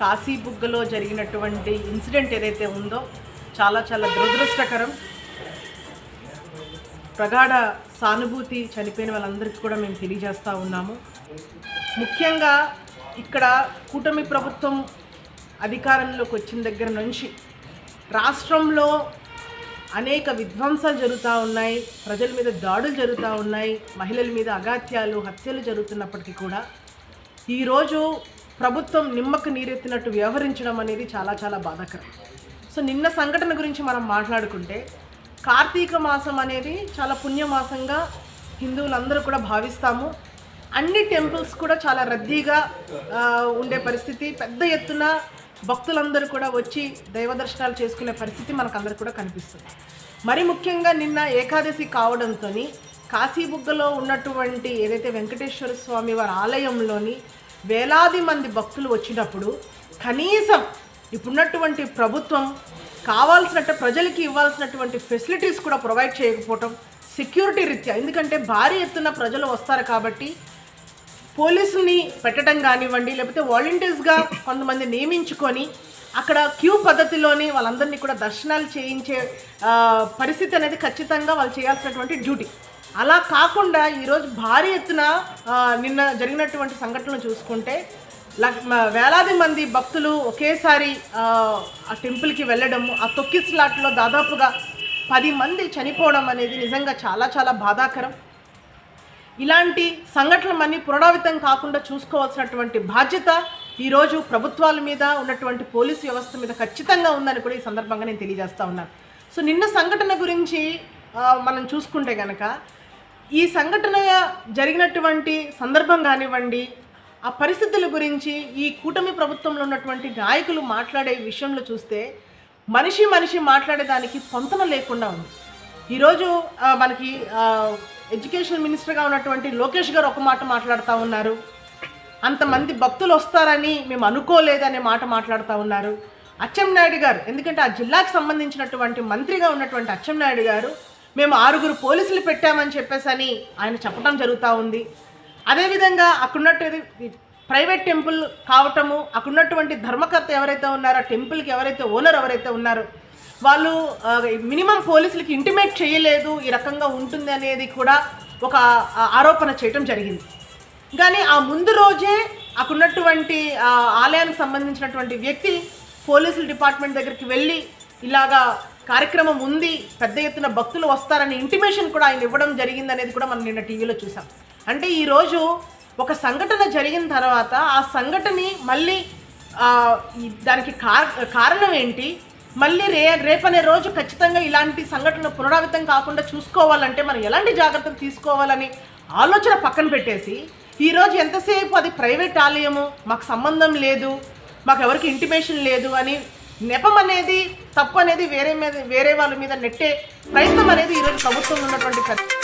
కాశీబుగ్గలో జరిగినటువంటి ఇన్సిడెంట్ ఏదైతే ఉందో చాలా చాలా దురదృష్టకరం. ప్రగాఢ సానుభూతి చనిపోయిన వాళ్ళందరికీ కూడా మేము తెలియజేస్తూ ఉన్నాము. ముఖ్యంగా ఇక్కడ కూటమి ప్రభుత్వం అధికారంలోకి వచ్చిన దగ్గర నుంచి రాష్ట్రంలో అనేక విధ్వంసాలు జరుగుతూ ఉన్నాయి ప్రజల మీద దాడులు జరుగుతూ ఉన్నాయి మహిళల మీద అగాత్యాలు హత్యలు జరుగుతున్నప్పటికీ కూడా. ఈరోజు ప్రభుత్వం నిమ్మకు నీరెత్తినట్టు వ్యవహరించడం అనేది చాలా చాలా బాధాకరం. సో నిన్న సంఘటన గురించి మనం మాట్లాడుకుంటే కార్తీక మాసం అనేది చాలా పుణ్యమాసంగా హిందువులందరూ కూడా భావిస్తాము. అన్ని టెంపుల్స్ కూడా చాలా రద్దీగా ఉండే పరిస్థితి. పెద్ద ఎత్తున భక్తులందరూ కూడా వచ్చి దైవ దర్శనాలు చేసుకునే పరిస్థితి మనకందరికి కూడా కనిపిస్తుంది. మరి ముఖ్యంగా నిన్న ఏకాదశి కావడంతో కాశీబుగ్గలో ఉన్నటువంటి ఏదైతే వెంకటేశ్వర స్వామి వారి ఆలయంలోని వేలాది మంది భక్తులు వచ్చినప్పుడు కనీసం ఇప్పుడున్నటువంటి ప్రభుత్వం కావాల్సినట్టు ప్రజలకి ఇవ్వాల్సినటువంటి ఫెసిలిటీస్ కూడా ప్రొవైడ్ చేయకపోవటం సెక్యూరిటీ రీత్యా. ఎందుకంటే భారీ ఎత్తున ప్రజలు వస్తారు కాబట్టి పోలీసుల్ని పెట్టడం కానివ్వండి లేకపోతే వాలంటీర్స్గా కొంతమంది నియమించుకొని అక్కడ క్యూ పద్ధతిలోని వాళ్ళందరినీ కూడా దర్శనాలు చేయించే పరిస్థితి అనేది ఖచ్చితంగా వాళ్ళు చేయాల్సినటువంటి డ్యూటీ. అలా కాకుండా ఈరోజు భారీ ఎత్తున నిన్న జరిగినటువంటి సంఘటనలు చూసుకుంటే లక్- వేలాది మంది భక్తులు ఒకేసారి ఆ, టెంపుల్కి వెళ్ళడము ఆ తొక్కిస్లాట్లో దాదాపుగా పది మంది చనిపోవడం అనేది నిజంగా చాలా చాలా బాధాకరం. ఇలాంటి సంఘటనలన్నీ పునరావృతం కాకుండా చూసుకోవాల్సినటువంటి బాధ్యత ఈరోజు ప్రభుత్వాల మీద ఉన్నటువంటి పోలీసు వ్యవస్థ మీద ఖచ్చితంగా ఉందని కూడా ఈ సందర్భంగా నేను తెలియజేస్తా ఉన్నాను. సో నిన్న సంఘటన గురించి మనం చూసుకుంటే కనుక ఈ సంఘటన జరిగినటువంటి సందర్భం కానివ్వండి ఆ పరిస్థితుల గురించి ఈ కూటమి ప్రభుత్వంలో ఉన్నటువంటి నాయకులు మాట్లాడే విషయంలో చూస్తే మనిషి మనిషి మాట్లాడేదానికి పొంతన లేకుండా ఉంది. ఈరోజు మనకి ఎడ్యుకేషన్ మినిస్టర్గా ఉన్నటువంటి లోకేష్ గారు ఒక మాట మాట్లాడుతూ ఉన్నారు. అంతమంది భక్తులు వస్తారని మేము అనుకోలేదనే మాట మాట్లాడుతూ ఉన్నారు. అచ్చెన్నాయుడు గారు ఎందుకంటే ఆ జిల్లాకు సంబంధించినటువంటి మంత్రిగా ఉన్నటువంటి అచ్చెన్నాయుడు గారు మేము ఆరుగురు పోలీసులు పెట్టామని చెప్పేసి అని ఆయన చెప్పడం జరుగుతూ ఉంది. అదేవిధంగా అక్కడున్నట్టు ప్రైవేట్ టెంపుల్ కావటము అక్కడున్నటువంటి ధర్మకర్త ఎవరైతే ఉన్నారో ఆ టెంపుల్కి ఎవరైతే ఓనర్ ఎవరైతే ఉన్నారో వాళ్ళు మినిమం పోలీసులకి ఇంటిమేట్ చేయలేదు ఈ రకంగా ఉంటుంది అనేది కూడా ఒక ఆరోపణ చేయటం జరిగింది. కానీ ఆ ముందు రోజే అక్కడున్నటువంటి ఆలయానికి సంబంధించినటువంటి వ్యక్తి పోలీసుల డిపార్ట్మెంట్ దగ్గరికి వెళ్ళి ఇలాగా కార్యక్రమం ఉంది పెద్ద ఎత్తున భక్తులు వస్తారని ఇంటిమేషన్ కూడా ఆయన ఇవ్వడం జరిగింది అనేది కూడా మనం నిన్న టీవీలో చూసాం. అంటే ఈరోజు ఒక సంఘటన జరిగిన తర్వాత ఆ సంఘటని మళ్ళీ దానికి కార- కారణం ఏంటి? మళ్ళీ రే రేపనే రోజు ఖచ్చితంగా ఇలాంటి సంఘటన పునరావృతం కాకుండా చూసుకోవాలంటే మనం ఎలాంటి జాగ్రత్తలు తీసుకోవాలని ఆలోచన పక్కన పెట్టేసి ఈరోజు ఎంతసేపు అది ప్రైవేట్ ఆలయము మాకు సంబంధం లేదు మాకు ఎవరికి ఇంటిమేషన్ లేదు అని నెపం అనేది తప్పు అనేది వేరే మీద వేరే వాళ్ళ మీద నెట్టే ప్రయత్నం అనేది ఈరోజు ప్రభుత్వంలో ఉన్నటువంటి ప్రతి